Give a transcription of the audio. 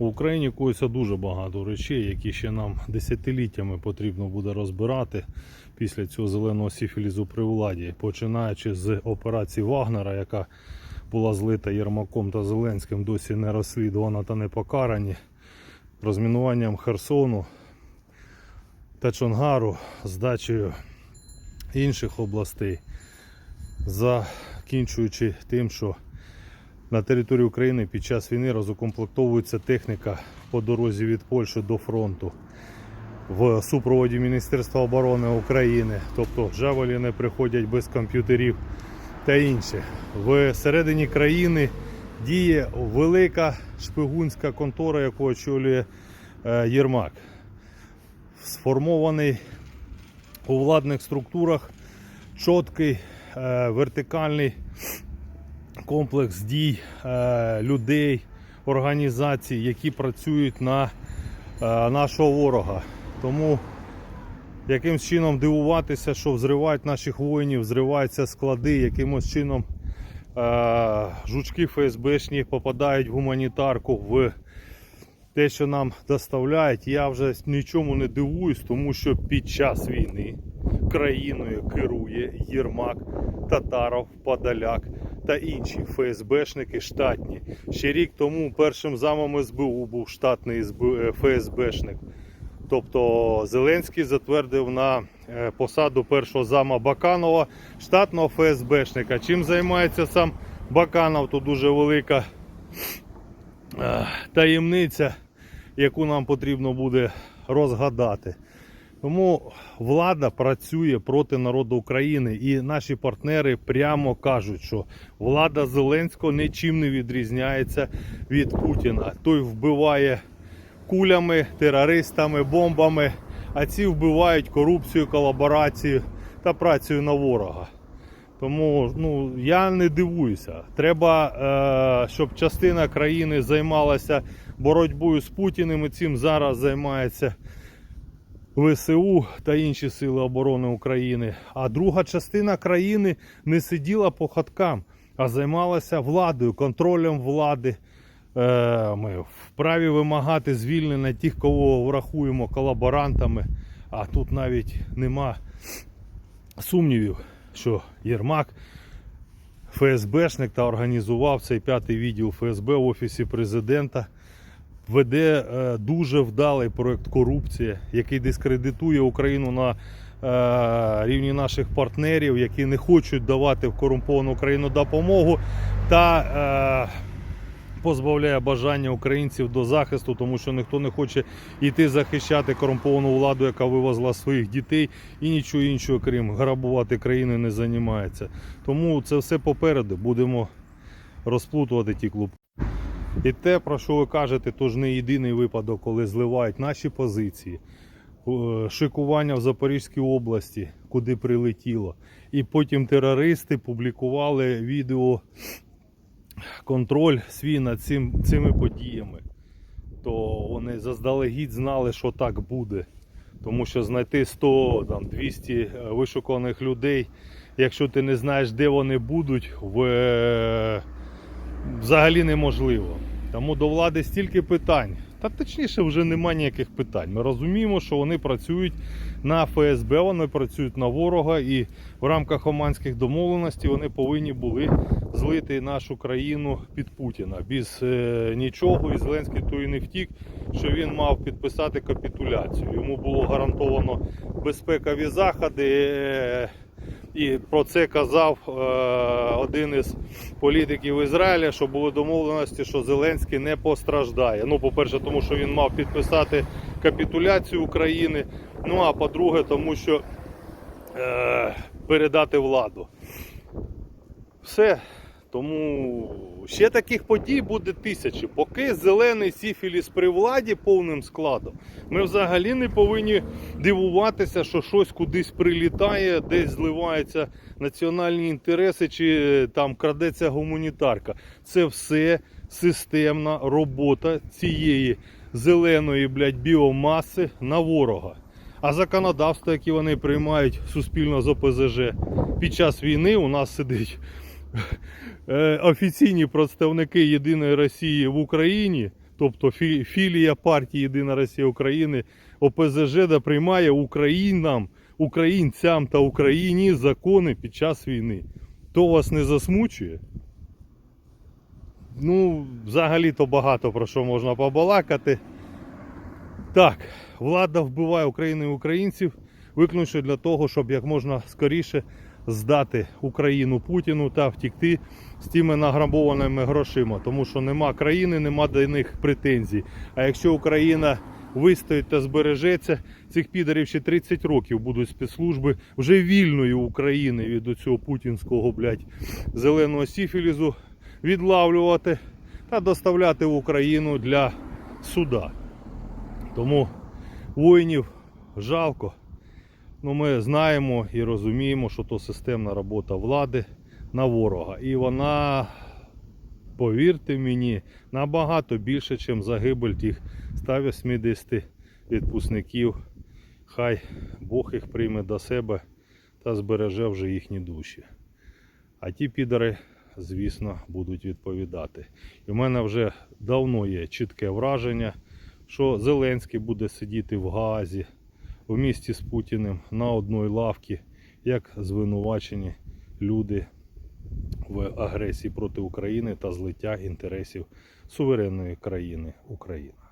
В Україні коїться дуже багато речей, які ще нам десятиліттями потрібно буде розбирати після цього зеленого сіфілізу при владі, починаючи з операції Вагнера, яка була злита Єрмаком та Зеленським, досі не розслідувана та не покарані, розмінуванням Херсону та Чонгару, здачею інших областей, закінчуючи тим, що на території України під час війни розукомплектовується техніка по дорозі від Польщі до фронту в супроводі Міністерства оборони України. Тобто джавеліни приходять без комп'ютерів та інше. В середині країни діє велика шпигунська контора, яку очолює е, Єрмак. Сформований у владних структурах чіткий е, вертикальний комплекс дій е, людей, організацій, які працюють на е, нашого ворога. Тому якимсь чином дивуватися, що взривають наших воїнів, взриваються склади, якимось чином е, жучки ФСБшні попадають в гуманітарку, в те, що нам доставляють, я вже нічому не дивуюсь, тому що під час війни країною керує Єрмак, Татаров, Подоляк та інші ФСБшники штатні. Ще рік тому першим замом СБУ був штатний е, ФСБшник. Тобто Зеленський затвердив на е, посаду першого зама Баканова штатного ФСБшника. Чим займається сам Баканов, то дуже велика е, таємниця, яку нам потрібно буде розгадати. Тому влада працює проти народу України, і наші партнери прямо кажуть, що влада Зеленського нічим не відрізняється від Путіна. Той вбиває кулями, терористами, бомбами, а ці вбивають корупцію, колаборацію та працею на ворога. Тому ну, я не дивуюся. Треба, е, щоб частина країни займалася боротьбою з Путіним. І цим зараз займається ВСУ та інші сили оборони України. А друга частина країни не сиділа по хаткам, а займалася владою, контролем влади. Е, Ми вправі вимагати звільнення тих, кого врахуємо колаборантами. А тут навіть нема сумнівів, що Єрмак ФСБшник та організував цей п'ятий відділ ФСБ в Офісі президента. Веде е, дуже вдалий проект корупція, який дискредитує Україну на е, рівні наших партнерів, які не хочуть давати в корумповану Україну допомогу та е, позбавляє бажання українців до захисту, тому що ніхто не хоче йти захищати корумповану владу, яка вивозила своїх дітей і нічого іншого, крім грабувати країни, не займається. Тому це все попереду. Будемо розплутувати ті клуб. І те, про що ви кажете, то ж не єдиний випадок, коли зливають наші позиції, Е, шикування в Запорізькій області, куди прилетіло. І потім терористи публікували відео контроль свій над цим, цими подіями. То вони заздалегідь знали, що так буде. Тому що знайти 100, там, 200 вишуканих людей, якщо ти не знаєш, де вони будуть, в е, взагалі неможливо. Тому до влади стільки питань. Та точніше вже немає ніяких питань. Ми розуміємо, що вони працюють на ФСБ, вони працюють на ворога, і в рамках оманських домовленостей вони повинні були злити нашу країну під Путіна. Без е, нічого і Зеленський то і не втік, що він мав підписати капітуляцію. Йому було гарантовано безпекові заходи. Е, і про це казав е, один із політиків Ізраїля, що були домовленості, що Зеленський не постраждає. Ну, по-перше, тому що він мав підписати капітуляцію України. Ну а по-друге, тому що е, передати владу. Все. Тому ще таких подій буде тисячі. Поки зелений сіфіліс при владі повним складом, ми взагалі не повинні дивуватися, що щось кудись прилітає, десь зливаються національні інтереси чи е, там крадеться гуманітарка. Це все системна робота цієї зеленої блядь, біомаси на ворога. А законодавство, яке вони приймають суспільно з ОПЗЖ під час війни, у нас сидить офіційні представники Єдиної Росії в Україні, тобто філія партії Єдина Росія України ОПЗЖ да приймає Українам, українцям та Україні закони під час війни. То вас не засмучує? Ну, взагалі-то багато про що можна побалакати. Так, влада вбиває Україну і українців виключно для того, щоб як можна скоріше здати Україну Путіну та втікти з тими награбованими грошима, тому що нема країни, нема до них претензій. А якщо Україна вистоїть та збережеться, цих підарів ще 30 років будуть спецслужби вже вільної України від цього путінського блядь, зеленого сіфілізу відлавлювати та доставляти в Україну для суда. Тому воїнів жалко. Ну, ми знаємо і розуміємо, що то системна робота влади на ворога. І вона, повірте мені, набагато більше, ніж загибель тих 180 відпускників. Хай Бог їх прийме до себе та збереже вже їхні душі. А ті підари, звісно, будуть відповідати. І в мене вже давно є чітке враження, що Зеленський буде сидіти в Газі в місті з Путіним на одній лавці, як звинувачені люди в агресії проти України та злиття інтересів суверенної країни Україна.